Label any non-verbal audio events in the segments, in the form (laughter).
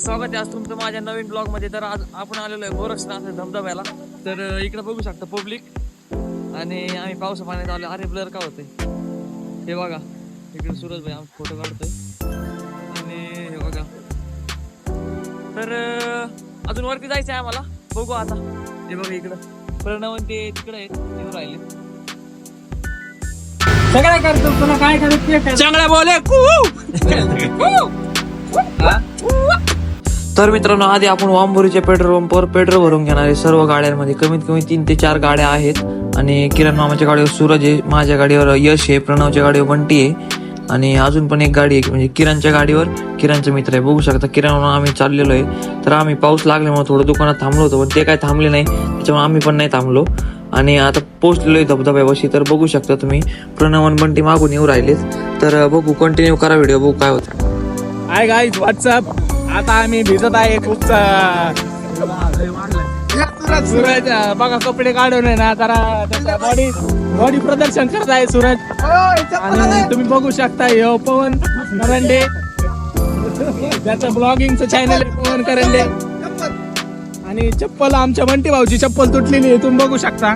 स्वागत आहे आज तुमचं माझ्या नवीन ब्लॉगमध्ये. तर आज आपण आलेलो आहे गोरक्षनाथ धबधब्याला. तर इकडे बघू शकता पब्लिक आणि आम्ही पावसा पाण्यात आलो. अरे ब्लर का होते हे बघा. इकडे सूरज भाई आम्ही फोटो काढतोय. आणि हे बघा. तर अजून वरती जायचं आहे आम्हाला. बघू आता. हे बघा इकडं. प्रणवन ते तिकडे आहेत. येऊन राहिले. सगळं करतो तुला काय करत चांगला बोले (laughs) तर मित्रांनो आधी आपण वांबोरीच्या पेट्रोल पंपवर पेट्रोल भरून घेणारे सर्व गाड्यांमध्ये कमीत कमी तीन ते चार गाड्या आहेत. आणि किरण मामाच्या गाडीवर सूरज आहे माझ्या गाडीवर यश आहे प्रणवच्या गाडीवर बंटी आहे. आणि अजून पण एक गाडी आहे म्हणजे किरणच्या गाडीवर. किरणचा मित्र आहे बघू शकता किरण आम्ही चाललेलो आहे. तर आम्ही पाऊस लागल्यामुळे थोडं दुकानात थांबलो होतो पण ते काय थांबले नाही. त्याच्यामुळे आम्ही पण नाही थांबलो. आणि आता पोचलेलो आहे धबधब्यापाशी तर बघू शकता तुम्ही प्रणव आणि बंटी मागून येऊ राहिलेत. तर बघू कंटिन्यू करा व्हिडिओ बघू काय होतं. हाय गाईज व्हॉट्सअप आता आम्ही भिजत आहे खूप सूरज बघा कपडे काढून आहे ना जरा बॉडी बॉडी प्रदर्शन करत आहे सूरज. आणि तुम्ही बघू शकता हे पवन करंडे. त्याचं ब्लॉगिंगचं चॅनल आहे पवन करंडे. आणि चप्पल आमच्या बंटी भाऊची चप्पल तुटलेली आहे तुम्ही बघू शकता.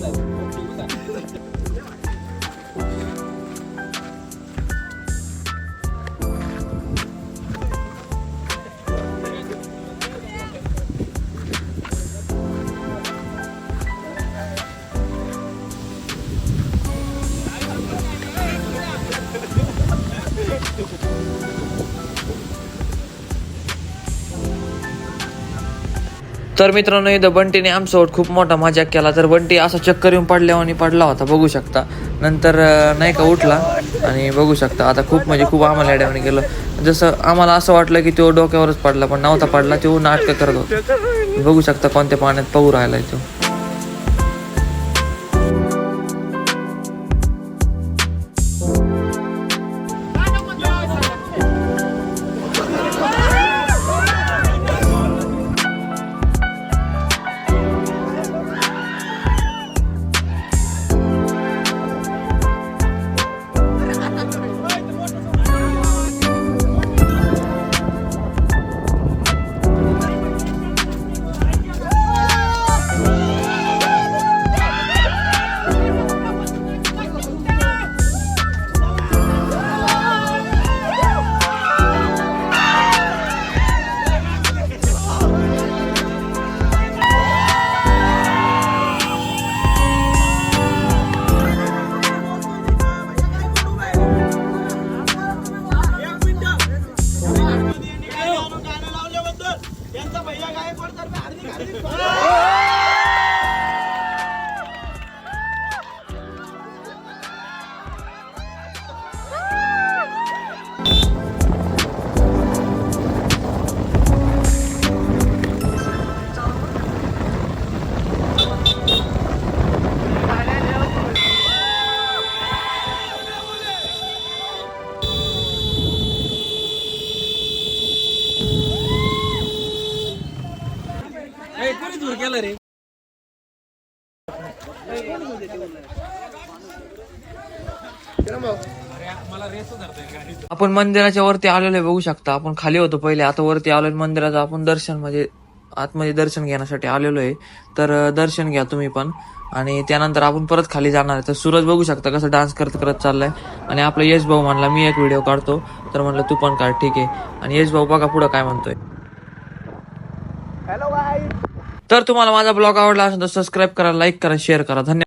व्हिडिओ काढू तर मित्रांनो इथं बंटीने आमच्यासोबत खूप मोठा मजाक केला. तर बंटी असा चक्कर येऊन पडल्यावर पडला होता बघू शकता. नंतर नाही का उठला आणि बघू शकता. आता खूप म्हणजे खूप आम्हाला अड्यावणी केलं. जसं आम्हाला असं वाटलं की तो डोक्यावरच पडला पण नव्हता पडला तो नाटकं करत होता. बघू शकता कोणत्या पाण्यात पाहू राहिला तो. Ready, fire! आपण मंदिराच्या वरती आलेलो आहे बघू शकता. आपण खाली होतो पहिले. आता वरती आलोय मंदिराचं. आपण दर्शन म्हणजे आतमध्ये दर्शन घेण्यासाठी आलेलो आहे. तर दर्शन घ्या तुम्ही पण. आणि त्यानंतर आपण परत खाली जाणार आहे. तर सूरज बघू शकता कसं डान्स करत करत चाललाय. आणि आपला यश भाऊ म्हणला मी एक व्हिडिओ काढतो. तर म्हणलं तू पण काढ. ठीक आहे. आणि यश भाऊ बघा पुढं काय म्हणतोय हॅलो गाईज तर तुम्हाला माझा ब्लॉग आवडला असेल तर सबस्क्राईब करा लाईक करा शेअर करा. धन्यवाद.